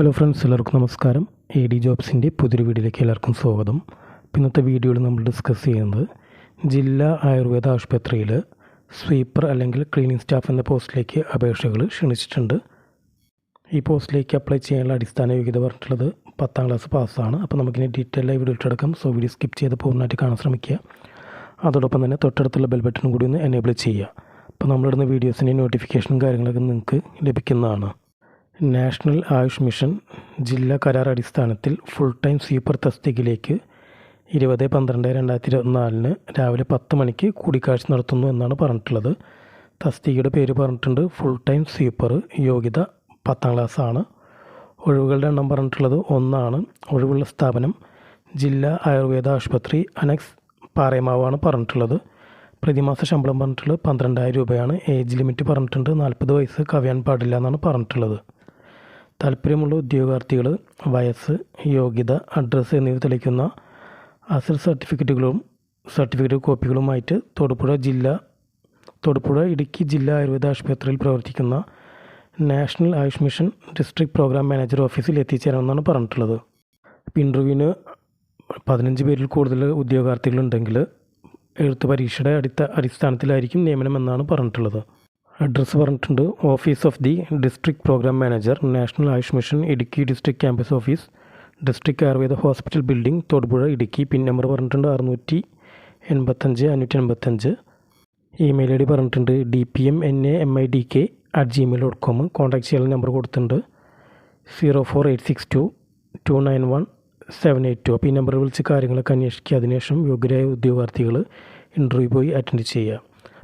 Hello friends എല്ലാവർക്കും നമസ്കാരം. A D ജോബ്സിന്റെ പുതിയൊരു വീഡിയോയിലേക്ക് എല്ലാവർക്കും സ്വാഗതം. ഇന്നത്തെ വീഡിയോയിൽ നമ്മൾ ഡിസ്കസ് ചെയ്യുന്നത് ജില്ലാ ആയുർവേദ ആശുപത്രിയിൽ സ്വീപ്പർ അല്ലെങ്കിൽ ക്ലീനിങ് സ്റ്റാഫ് എന്ന പോസ്റ്റിലേക്ക് അപേക്ഷകൾ ക്ഷണിച്ചിട്ടുണ്ട്. ഈ പോസ്റ്റിലേക്ക് അപ്ലൈ ചെയ്യാനുള്ള അടിസ്ഥാന യോഗ്യത പറഞ്ഞിട്ടുള്ളത് പത്താം ക്ലാസ് പാസ്സാണ് അപ്പോൾ നമുക്കിനി ഡീറ്റെയിൽ ആയി വീഡിയോ ഇട്ടടക്കം സോ വീഡിയോ സ്കിപ്പ് ചെയ്ത് പൂർണമായിട്ട് കാണാൻ ശ്രമിക്കുക. അതോടൊപ്പം തന്നെ തൊട്ടടുത്തുള്ള ബെൽ ബട്ടണും കൂടി ഒന്ന് എനേബിൾ ചെയ്യുക. അപ്പോൾ നമ്മളിടുന്ന വീഡിയോസിന്റെ നോട്ടിഫിക്കേഷനും കാര്യങ്ങളൊക്കെ നിങ്ങൾക്ക് ലഭിക്കുന്നതാണ്. നാഷണൽ ആയുഷ് മിഷൻ ജില്ലാ കരാർ അടിസ്ഥാനത്തിൽ ഫുൾ ടൈം സ്വീപ്പർ തസ്തികയിലേക്ക് ഇരുപത് പന്ത്രണ്ട് രണ്ടായിരത്തി ഇരുപത്തിനാലിന് രാവിലെ പത്ത് മണിക്ക് കൂടിക്കാഴ്ച നടത്തുന്നു എന്നാണ് പറഞ്ഞിട്ടുള്ളത്. തസ്തികയുടെ പേര് പറഞ്ഞിട്ടുണ്ട് ഫുൾ ടൈം സ്വീപ്പർ യോഗ്യത പത്താം ക്ലാസ് ആണ്. ഒഴിവുകളുടെ എണ്ണം പറഞ്ഞിട്ടുള്ളത് ഒന്നാണ്. ഒഴിവുള്ള സ്ഥാപനം ജില്ലാ ആയുർവേദ ആശുപത്രി അനക്സ് പാറയമാവാണ് പറഞ്ഞിട്ടുള്ളത്. പ്രതിമാസ ശമ്പളം പറഞ്ഞിട്ടുള്ളത് പന്ത്രണ്ടായിരം രൂപയാണ്. ഏജ് ലിമിറ്റ് പറഞ്ഞിട്ടുണ്ട് നാൽപ്പത് വയസ്സ് കവിയാൻ പാടില്ല എന്നാണ് പറഞ്ഞിട്ടുള്ളത്. താല്പര്യമുള്ള ഉദ്യോഗാർത്ഥികൾ വയസ്സ് യോഗ്യത അഡ്രസ്സ് എന്നിവ തെളിയിക്കുന്ന അസൽ സർട്ടിഫിക്കറ്റുകളും സർട്ടിഫിക്കറ്റ് കോപ്പികളുമായിട്ട് തൊടുപുഴ ജില്ല തൊടുപുഴ ഇടുക്കി ജില്ലാ ആയുർവേദ ആശുപത്രിയിൽ പ്രവർത്തിക്കുന്ന national Ayush mission district programme manager ഓഫീസിൽ എത്തിച്ചേരാമെന്നാണ് പറഞ്ഞിട്ടുള്ളത്. അപ്പോൾ ഇന്റർവ്യൂവിന് പതിനഞ്ച് പേരിൽ കൂടുതൽ ഉദ്യോഗാർത്ഥികളുണ്ടെങ്കിൽ എഴുത്ത് പരീക്ഷയുടെ അടിത്ത അടിസ്ഥാനത്തിലായിരിക്കും നിയമനം എന്നാണ് പറഞ്ഞിട്ടുള്ളത്. അഡ്രസ്സ് പറഞ്ഞിട്ടുണ്ട്. Office of the district programme manager national Ayush mission Idukki district campus office district Ayurveda hospital building Thodupuzha Idukki. Pin number പറഞ്ഞിട്ടുണ്ട് അറുന്നൂറ്റി എൺപത്തഞ്ച് അഞ്ഞൂറ്റി എൺപത്തഞ്ച്. ഇമെയിൽ ഐ ഡി പറഞ്ഞിട്ടുണ്ട് D P M N A M I D K at Gmail dot com contact ചെയ്യാനുള്ള number കൊടുത്തിട്ടുണ്ട്. Zero four eight six two two nine one seven eight two അപ്പോൾ ഈ നമ്പറിൽ വിളിച്ച് കാര്യങ്ങളൊക്കെ അന്വേഷിക്കുക. അതിനുശേഷം യോഗ്യരായ ഉദ്യോഗാർത്ഥികൾ ഇന്റർവ്യൂ പോയി അറ്റൻഡ് ചെയ്യുക.